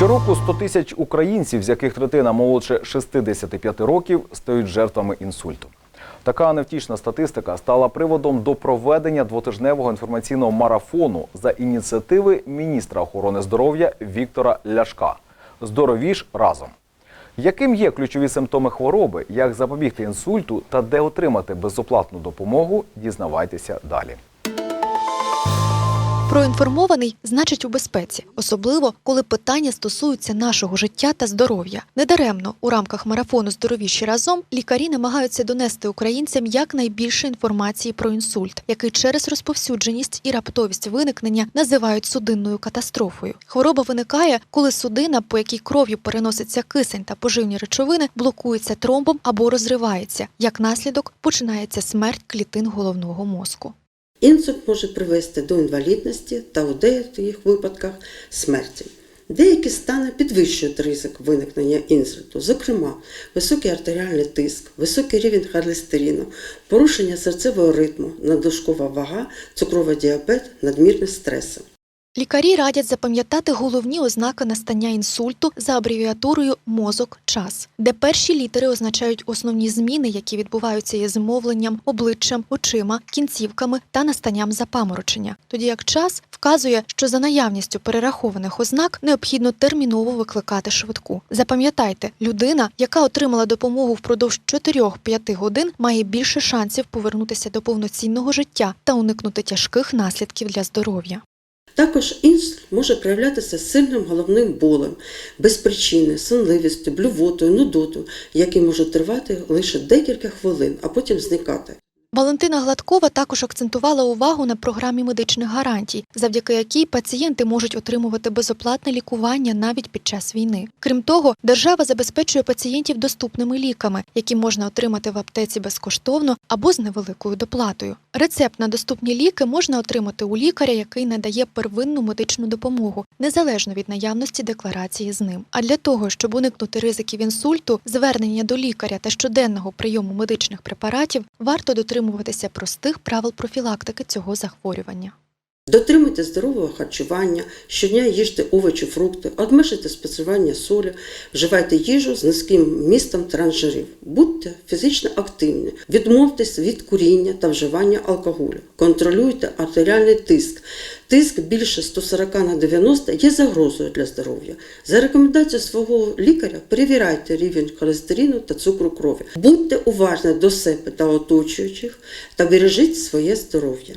Щороку 100 тисяч українців, з яких третина молодше 65 років, стають жертвами інсульту. Така невтішна статистика стала приводом до проведення двотижневого інформаційного марафону за ініціативи міністра охорони здоров'я Віктора Ляшка. Здоровіш разом. Яким є ключові симптоми хвороби, як запобігти інсульту та де отримати безоплатну допомогу, дізнавайтеся далі. Проінформований значить у безпеці, особливо коли питання стосуються нашого життя та здоров'я. Недаремно у рамках марафону Здоровіші разом лікарі намагаються донести українцям якнайбільше інформації про інсульт, який через розповсюдженість і раптовість виникнення називають судинною катастрофою. Хвороба виникає, коли судина, по якій кров'ю переноситься кисень та поживні речовини, блокується тромбом або розривається. Як наслідок починається смерть клітин головного мозку. Інсульт може привести до інвалідності та у деяких випадках смерті. Деякі стани підвищують ризик виникнення інсульту, зокрема, високий артеріальний тиск, високий рівень холестеріну, порушення серцевого ритму, надлишкова вага, цукровий діабет, надмірне стрес. Лікарі радять запам'ятати головні ознаки настання інсульту за абревіатурою мозок час, де перші літери означають основні зміни, які відбуваються із мовленням, обличчям, очима, кінцівками та настанням запаморочення. Тоді як час вказує, що за наявністю перерахованих ознак необхідно терміново викликати швидку. Запам'ятайте, людина, яка отримала допомогу впродовж 4-5 годин, має більше шансів повернутися до повноцінного життя та уникнути тяжких наслідків для здоров'я. Також інсульт може проявлятися сильним головним болем, без причини, сонливістю, блювотою, нудотою, які можуть тривати лише декілька хвилин, а потім зникати. Валентина Гладкова також акцентувала увагу на програмі медичних гарантій, завдяки якій пацієнти можуть отримувати безоплатне лікування навіть під час війни. Крім того, держава забезпечує пацієнтів доступними ліками, які можна отримати в аптеці безкоштовно або з невеликою доплатою. Рецепт на доступні ліки можна отримати у лікаря, який надає первинну медичну допомогу, незалежно від наявності декларації з ним. А для того, щоб уникнути ризиків інсульту, звернення до лікаря та щоденного прийому медичних препаратів, варто дотримуватися простих правил профілактики цього захворювання. Дотримуйте здорового харчування, щодня їжте овочі, фрукти, обмежуйте споживання солі, вживайте їжу з низьким містом трансжирів, будьте фізично активні, відмовтесь від куріння та вживання алкоголю, контролюйте артеріальний тиск. Тиск більше 140 на 90 є загрозою для здоров'я. За рекомендацією свого лікаря перевіряйте рівень холестерину та цукру крові. Будьте уважні до себе та оточуючих та бережіть своє здоров'я.